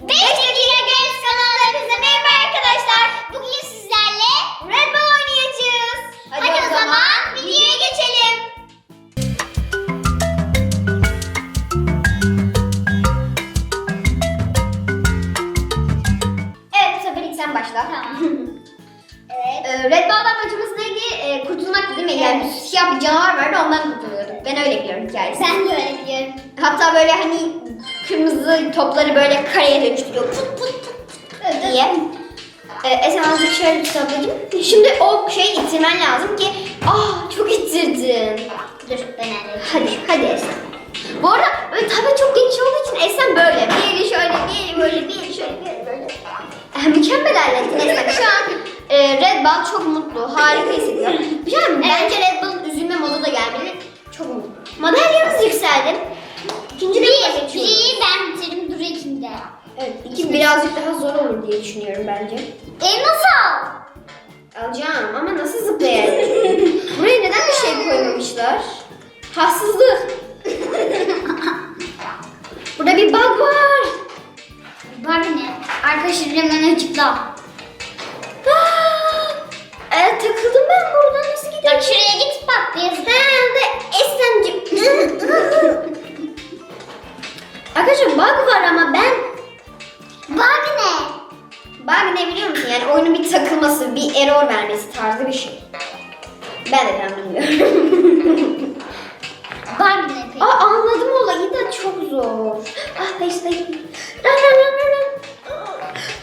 5 dakika Games kanallarımıza merhaba arkadaşlar. Bugün sizlerle Red Bull oynayacağız. Hadi, o zaman videoya geçelim. Evet bu sefer ilk sen başla. Tamam. Evet. Ee, Red Bull'dan maçımız neydi? Ee, kurtulmak değil mi? Yani siyah bir canavar vardı ondan kurtuluyorduk. Ben öyle biliyorum hikayesi. Ben de öyle biliyorum. Hatta böyle hani kırmızı topları böyle kareye dönüştürüyor. Put put put put diye. Ee, Esen azıcık şöyle bir ablacığım. Şimdi o şeyi ittirmen lazım ki ah çok ittirdin. Dur ben halledeyim. Hadi hadi Esen. Bu arada böyle tabi çok geniş olduğu için Esen böyle. Bir eli şöyle, bir eli böyle, bir eli şöyle, bir eli böyle. Eh, mükemmel hallettin Esen. Şu an e, Red Bull çok mutlu, harika hissediyor. Güzel mi? Bence Red Bull'un üzülme modu da gelmeli. Çok mutlu. Madalyamız yükseldi. İkinci Bir, bir Evet, iki birazcık daha zor olur diye düşünüyorum bence. Elmas al. Alacağım ama nasıl zıplayayım? Buraya neden bir şey koymamışlar? Haksızlık. Burada bir bug var. Bak ne? Arkadaşlar hemen açıkla. Ee, takıldım ben buradan nasıl giderim? Bak şuraya git bak bir. He ve Esen'cim. Arkadaşlar bug var ama ben takılması, bir error vermesi tarzı bir şey. Ben de tam bilmiyorum. Bak ne peki? Aa anladım olayı da çok zor. Ah.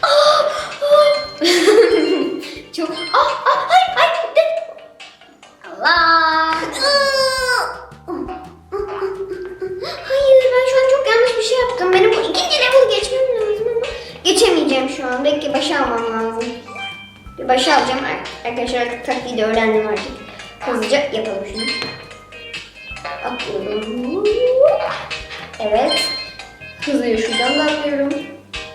Ah, ah. çok. Ah ah hayır hayır. De- Allah. Hayır ben şu an çok yanlış bir şey yaptım. Benim bu ikinci level'ı geçmem lazım ama geçemeyeceğim şu an. Belki başa almam lazım. Başa alacağım. Ar- Arkadaşlar taktiği de öğrendim artık. Hızlıca yapalım şunu. Atlıyorum. Evet. Hızlıca şuradan da atlıyorum.